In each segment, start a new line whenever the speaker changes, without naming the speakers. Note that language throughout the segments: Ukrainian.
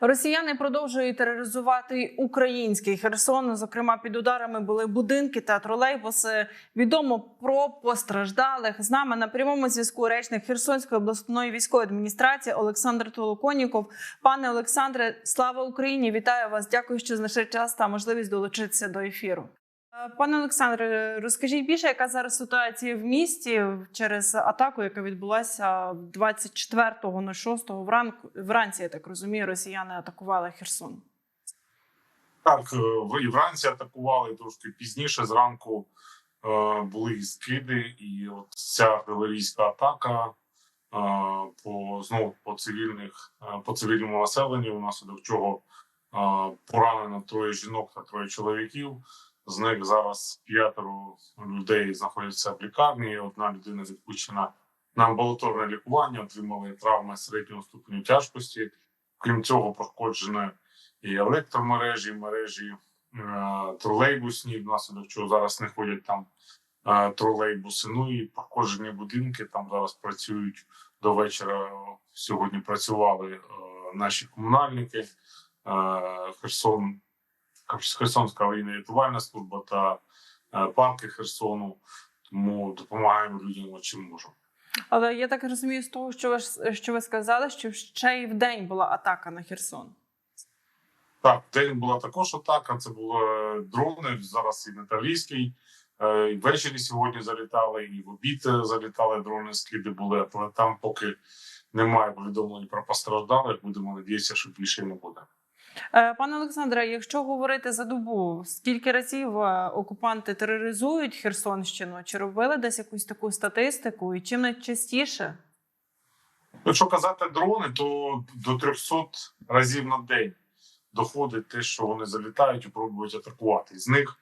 Росіяни продовжують тероризувати український Херсон. Зокрема, під ударами були будинки та тролейбуси. Відомо про постраждалих. З нами на прямому зв'язку речник Херсонської обласної військової адміністрації Олександр Толоконіков. Пане Олександре, слава Україні! Вітаю вас! Дякую, що знайшли час та можливість долучитися до ефіру. Е, Пане Олександре, розкажіть більше, яка зараз ситуація в місті через атаку, яка відбулася 24.06 вранку вранці, я так розумію, росіяни атакували Херсон.
Так, е, вранці атакували трошки пізніше. Зранку е, були і скиди, і от ця артилерійська атака по знову по цивільних по цивільному населенню, внаслідок чого е, поранено троє жінок та троє чоловіків. З них зараз п'ятеро людей знаходяться в лікарні. Одна людина відпущена на амбулаторне лікування, отримали травми середнього ступеню тяжкості. Крім цього, пошкоджене і електромережі, мережі е, тролейбусні, внаслідок чого зараз не ходять там е, тролейбуси. Ну і пошкоджені будинки. Там зараз працюють до вечора. Сьогодні працювали е, наші комунальники, е, Херсон, Херсонська аварійна рятувальна служба та е, парки Херсону. Тому допомагаємо людям, чим можемо.
Але я так розумію, з того, що ви що ви сказали, що ще й в день була атака на Херсон.
Так, в день була також атака. Це були дрони. Зараз і на. Е, і Ввечері сьогодні залітали, і в обід е, залітали дрони, скиди були. Але там поки немає повідомлень про постраждалих. Будемо надіятися, що більше не буде.
Е, Пане Олександре, якщо говорити за добу, скільки разів е, окупанти тероризують Херсонщину? Чи робили десь якусь таку статистику? І чим найчастіше?
Якщо казати дрони, то до 300 разів на день доходить те, що вони залітають і пробують атакувати. З них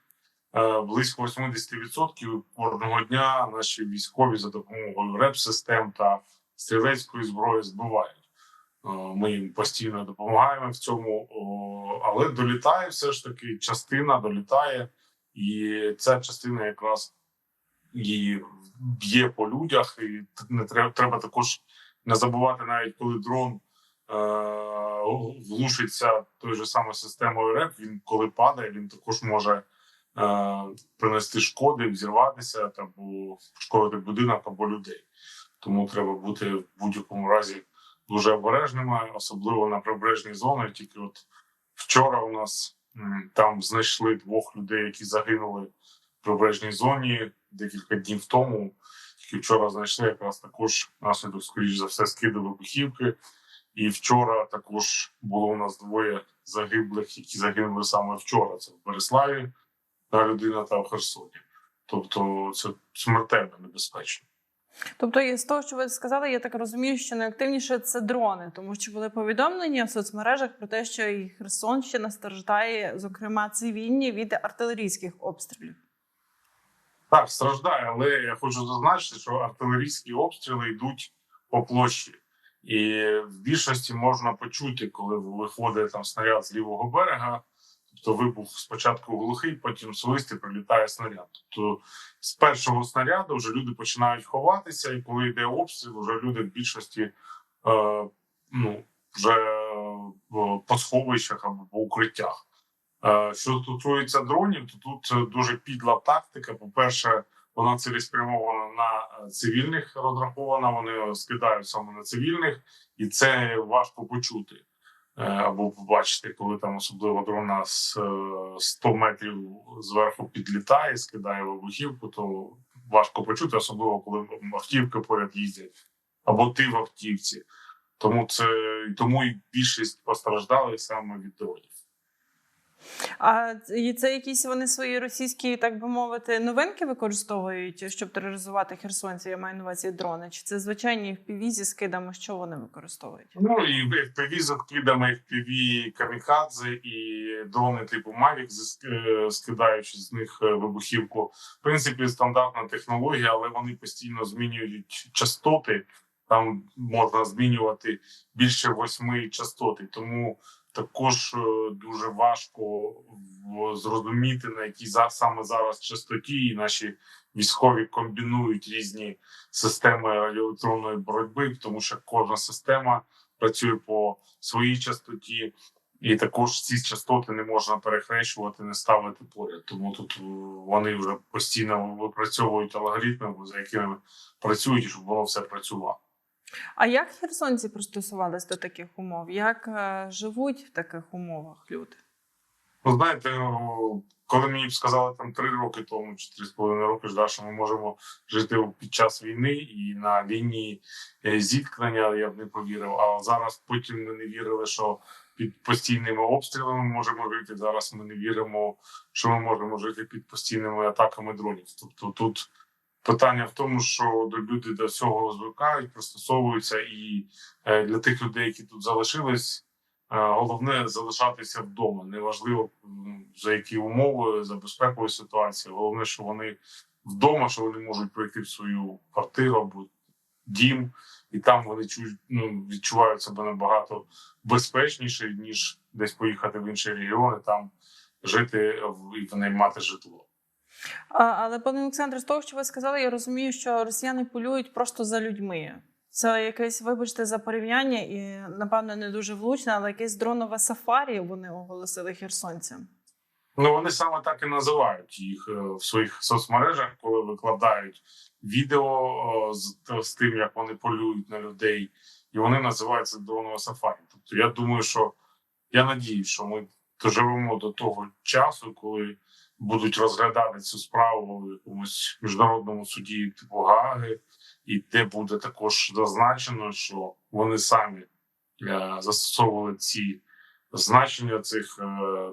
е, близько 80% кожного дня наші військові за допомогою реп-систем та стрілецької зброї збивають. Е, Ми їм постійно допомагаємо в цьому, але долітає все ж таки частина долітає, і ця частина якраз її б'є по людях, і не треба, треба також не забувати навіть коли дрон е, влушиться той же самою системою РЕП, він коли падає, він також може е, принести шкоди, взірватися або пошкодити будинок або людей. Тому треба бути в будь-якому разі дуже обережними, особливо на прибережній зоні. Тільки от вчора у нас там знайшли двох людей, які загинули в прибережній зоні декілька днів тому. Тільки вчора знайшли якраз також наслідок, скоріш за все, скиду вибухівки. І вчора також було у нас двоє загиблих, які загинули саме вчора. Це в Береславі та людина та в Херсоні. Тобто це смертельно небезпечно.
Тобто, з того, що ви сказали, я так розумію, що найактивніше це дрони, тому що були повідомлення в соцмережах про те, що і Херсонщина страждає, зокрема, цивільні від артилерійських обстрілів.
Так, страждає, але я хочу зазначити, що артилерійські обстріли йдуть по площі. І в більшості можна почути, коли виходить там снаряд з лівого берега. Тобто вибух спочатку глухий, потім свист і прилітає снаряд. Тобто з першого снаряду вже люди починають ховатися, і коли йде обстріл, вже люди в більшості е, ну, вже е, по сховищах або по укриттях. Е, Що стосується дронів, то тут дуже підла тактика. По-перше, вона цілеспрямована на цивільних розрахована. Вони скидають саме на цивільних, і це важко почути або побачити, коли там особливо дрона з е, 100 метрів зверху підлітає, скидає вибухівку, то важко почути, особливо коли автівки поряд їздять, або ти в автівці. Тому це тому і більшість постраждалих саме від дронів.
А це якісь вони свої російські, так би мовити, новинки використовують, щоб тероризувати херсонців, я маю на увазі дрони? Чи це звичайні FPV зі скидами, що вони використовують?
Ну і FPV з відкидами FPV камікадзе і дрони типу Mavic, е, скидаючи з них е, вибухівку. В принципі, стандартна технологія, але вони постійно змінюють частоти. Там можна змінювати більше восьми частоти, тому також е, дуже важко зрозуміти на якій за саме зараз частоті, і наші військові комбінують різні системи радіоелектронної боротьби, тому що кожна система працює по своїй частоті, і також ці частоти не можна перехрещувати, не ставити поряд. Тому тут е, вони вже постійно випрацьовують алгоритми, за якими працюють, щоб воно все працювало.
А як херсонці пристосувались до таких умов? Як е, живуть в таких умовах люди?
Ну, знаєте, коли мені б сказали там три роки тому чи три з половиною роки, да, що ми можемо жити під час війни і на лінії е, зіткнення, я б не повірив. А зараз потім ми не вірили, що під постійними обстрілами можемо жити. Зараз ми не віримо, що ми можемо жити під постійними атаками дронів. Тобто тут питання в тому, що люди до всього звикають, пристосовуються, і е, для тих людей, які тут залишились. Е, Головне залишатися вдома. Неважливо за які умови, за безпекової ситуації. Головне, що вони вдома, що вони можуть прийти в свою квартиру або дім, і там вони ну, відчувають себе набагато безпечніше, ніж десь поїхати в інші регіони, там жити і наймати житло.
Але, пане Олександре, з того, що ви сказали, я розумію, що росіяни полюють просто за людьми. Це якесь, вибачте, за порівняння, і напевно не дуже влучне, але якесь дронове сафарі вони оголосили херсонцям.
Ну вони саме так і називають їх е, в своїх соцмережах, коли викладають відео з, з тим, як вони полюють на людей, і вони називають це дронове сафарі. Тобто, я думаю, що я надіюсь, що ми доживемо до того часу, коли будуть розглядати цю справу в якомусь міжнародному суді типу Гааги, і де буде також зазначено, що вони самі е, застосовували ці значення цих. Е,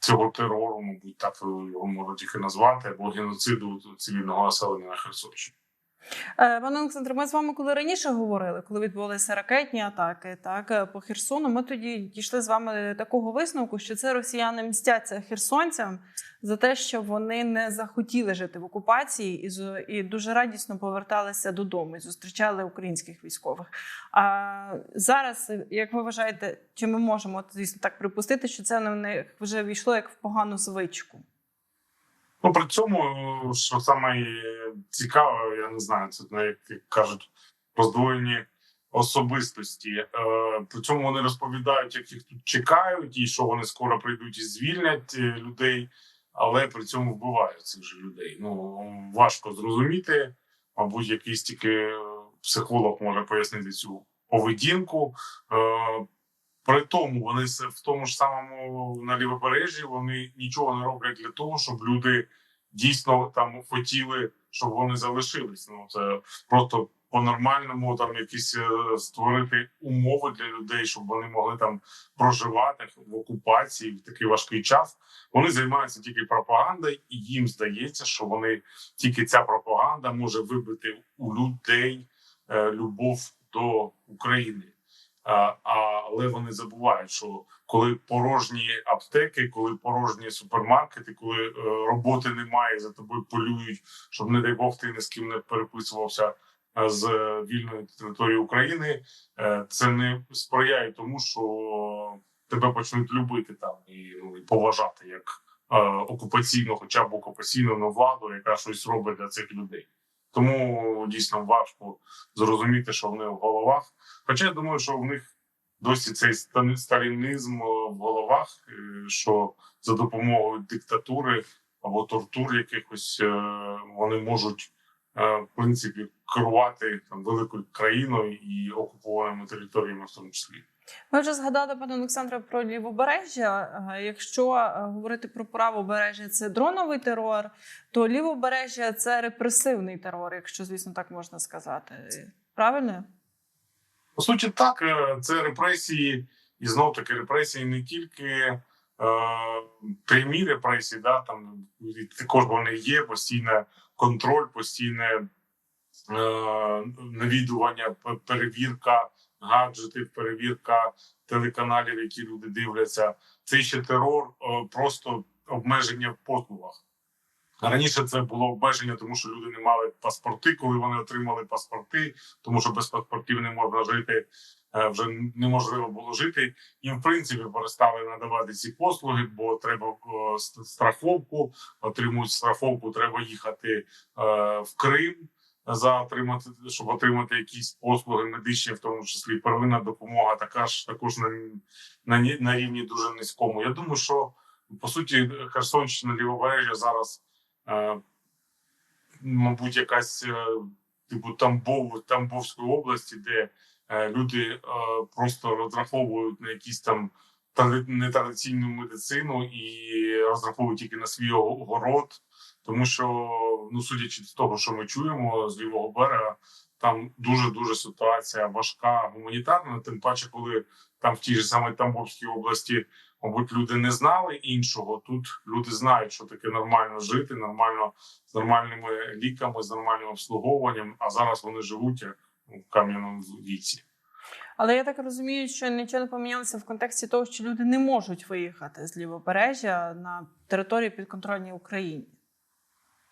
цього терору, мабуть, так його можна тільки назвати, або геноциду цивільного населення на Херсонщині.
Е, Пане Олександре, ми з вами коли раніше говорили, коли відбувалися ракетні атаки, так по Херсону, ми тоді дійшли з вами такого висновку, що це росіяни мстяться херсонцям за те, що вони не захотіли жити в окупації і і дуже радісно поверталися додому і зустрічали українських військових. А зараз, як ви вважаєте, чи ми можемо звісно так припустити, що це в них вже війшло як в погану звичку?
Ну при цьому, що саме цікаве, я не знаю, це як кажуть, роздвоєні особистості. Е, При цьому вони розповідають, як їх тут чекають, і що вони скоро прийдуть і звільнять е, людей, але при цьому вбивають цих же людей. Ну важко зрозуміти. Мабуть, якийсь тільки е, психолог може пояснити цю поведінку. Е, При тому вони в тому ж самому на лівобережжі вони нічого не роблять для того, щоб люди дійсно там хотіли, щоб вони залишились. Ну це просто по-нормальному там якісь е, створити умови для людей, щоб вони могли там проживати в окупації в такий важкий час. Вони займаються тільки пропагандою, і їм здається, що вони тільки ця пропаганда може вибити у людей е, любов до України. Але вони забувають, що коли порожні аптеки, коли порожні супермаркети, коли е, роботи немає, за тобою полюють, щоб не дай Бог ти ні з ким не переписувався з е, вільної території України, е, це не сприяє тому, що тебе почнуть любити там і, ну, поважати як е, окупаційну, хоча б окупаційну владу, яка щось робить для цих людей. Тому дійсно важко зрозуміти, що в них в головах. Хоча я думаю, що в них досі цей сталінізм в головах, що за допомогою диктатури або тортур якихось вони можуть в принципі керувати там великою країною і окупованими територіями, в тому числі.
Ми вже згадали, пане Олександре, про лівобережжя. Е, Якщо е, говорити про правобережжя, це дроновий терор, то лівобережжя це репресивний терор, якщо звісно так можна сказати. Правильно?
По суті, так, е, це репресії, і знов таки репресії не тільки е, прямі репресії, да, там також вони є, постійний контроль, постійне е, навідування, перевірка гаджетів, перевірка телеканалів, які люди дивляться. Це ще терор, е, просто обмеження в послугах. Раніше це було обмеження, тому що люди не мали паспорти, коли вони отримали паспорти, тому що без паспортів не можна жити, вже неможливо було жити. Їм, в принципі, перестали надавати ці послуги, бо треба е, страховку, отримують страховку, треба їхати е, в Крим. за отримати, щоб отримати якісь послуги медичні, в тому числі первинна допомога, така ж також на, на, на рівні дуже низькому. Я думаю, що по суті Херсонщина лівобережжя зараз, е, мабуть, якась е, типу Тамбов, Тамбовської області, де е, люди е, просто розраховують на якісь там тради- нетрадиційну медицину і розраховують тільки на свій го- город, тому що, ну судячи з того, що ми чуємо з лівого берега, там дуже дуже ситуація важка гуманітарна. Тим паче, коли там в тій ж самій Тамбовській області, мабуть, люди не знали іншого. Тут люди знають, що таке нормально жити, нормально з нормальними ліками, з нормальним обслуговуванням. А зараз вони живуть як в кам'яному віці.
Але я так розумію, що нічого не помінялося в контексті того, що люди не можуть виїхати з лівобережжя на території підконтрольній Україні.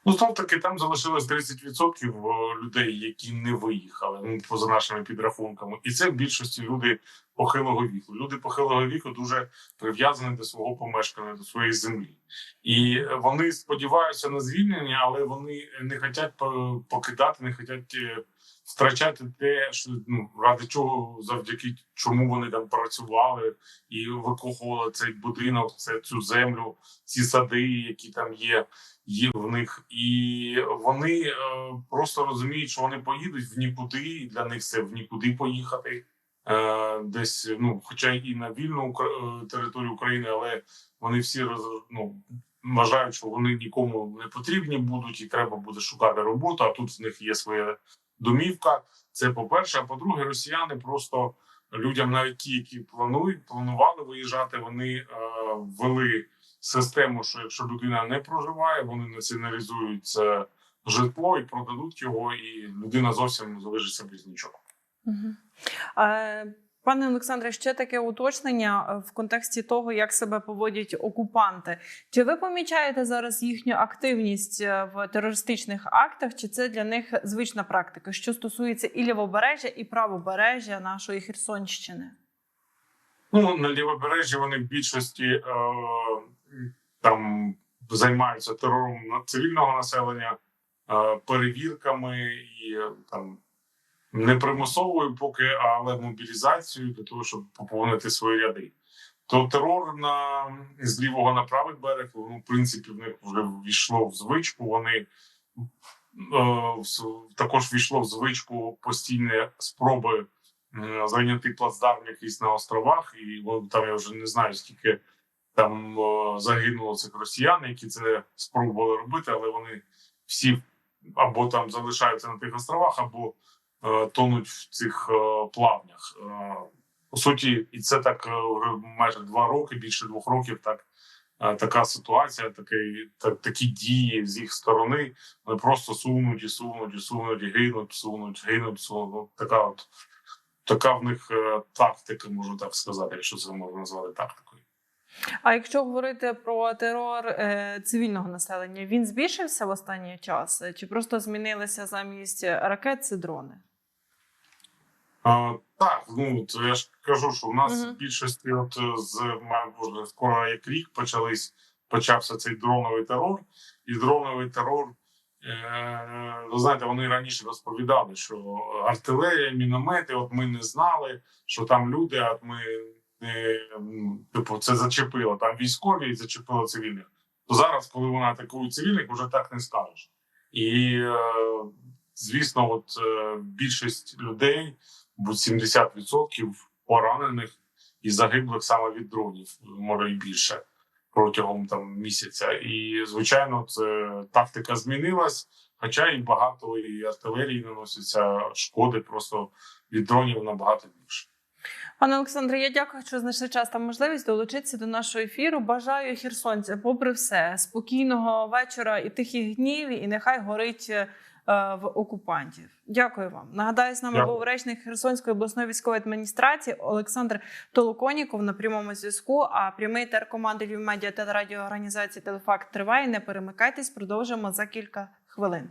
Ну, знов таки, там залишилось 30% людей, які не виїхали, ну, поза нашими підрахунками. І це в більшості люди похилого віку. Люди похилого віку дуже прив'язані до свого помешкання, до своєї землі. І вони сподіваються на звільнення, але вони не хочуть покидати, не хочуть е, втрачати те, що ну ради чого, завдяки чому вони там працювали і викохували цей будинок, це цю землю, ці сади, які там є є в них, і вони е, просто розуміють, що вони поїдуть в нікуди, і для них це в нікуди поїхати. Е, десь, ну, хоча і на вільну е, територію України, але вони всі роз, ну, вважають, що вони нікому не потрібні будуть, і треба буде шукати роботу. А тут в них є своя домівка. Це по-перше. А по-друге, росіяни просто людям, навіть ті, які планують, планували виїжджати, вони е, ввели систему, що якщо людина не проживає, вони націоналізують це житло і продадуть його, і людина зовсім залишиться без нічого.
Угу. Е, пане Олександре, ще таке уточнення е, в контексті того, як себе поводять окупанти. Чи ви помічаєте зараз їхню активність е, в терористичних актах, чи це для них звична практика, що стосується і лівобережжя, і правобережжя нашої Херсонщини?
Ну на лівобережжі вони в більшості е, там займаються терором цивільного населення, е, перевірками і е, там не примусовою, поки, але мобілізацією для того, щоб поповнити свої ряди. То терор на з лівого на правий берег, ну, в принципі, в них вже ввійшло в звичку. Вони е, також ввійшло в звичку постійні спроби е, зайняти плацдарм якийсь на островах, і там я вже не знаю скільки там е, загинуло цих росіян, які це спробували робити, але вони всі або там залишаються на тих островах, або тонуть в цих е, плавнях. Е, по суті, і це так е, майже два роки, більше двох років. Так е, така ситуація, такий, та, такі дії з їх сторони. Вони просто сунуть і сунуть, і сунуть, і гинуть, сунуть, гинуть, сунуть. Ну, Така от така в них е, тактика, можу так сказати, якщо це можна назвати тактикою.
А якщо говорити про терор е, цивільного населення, він збільшився в останній час? Чи просто змінилися замість ракет це дрони?
А, так, ну то я ж кажу, що в нас в більшості, от е, з мабуть, скоро як рік почались почався цей дроновий терор, і дроновий терор. Е, ви знаєте, вони раніше розповідали, що артилерія, міномети, от ми не знали, що там люди, а ми типу це зачепило там військові і зачепило цивільних. То зараз, коли вони атакують цивільних, вже так не скажеш. І е, звісно, от е, більшість людей, будь 70% поранених і загиблих саме від дронів, може і більше протягом там місяця. І звичайно, це тактика змінилась. Хоча і багато і артилерії наноситься шкоди просто від дронів набагато більше.
Пане Олександре, я дякую, що знайшли час та можливість долучитися до нашого ефіру. Бажаю херсонцям, попри все, спокійного вечора і тихих днів, і нехай горить е, в окупантів. Дякую вам. Нагадаю, з нами був речник Херсонської обласної військової адміністрації Олександр Толоконіков на прямому зв'язку. А прямий тер команди Львівмедіа та радіоорганізації Телефакт триває. Не перемикайтесь, продовжимо за кілька хвилин.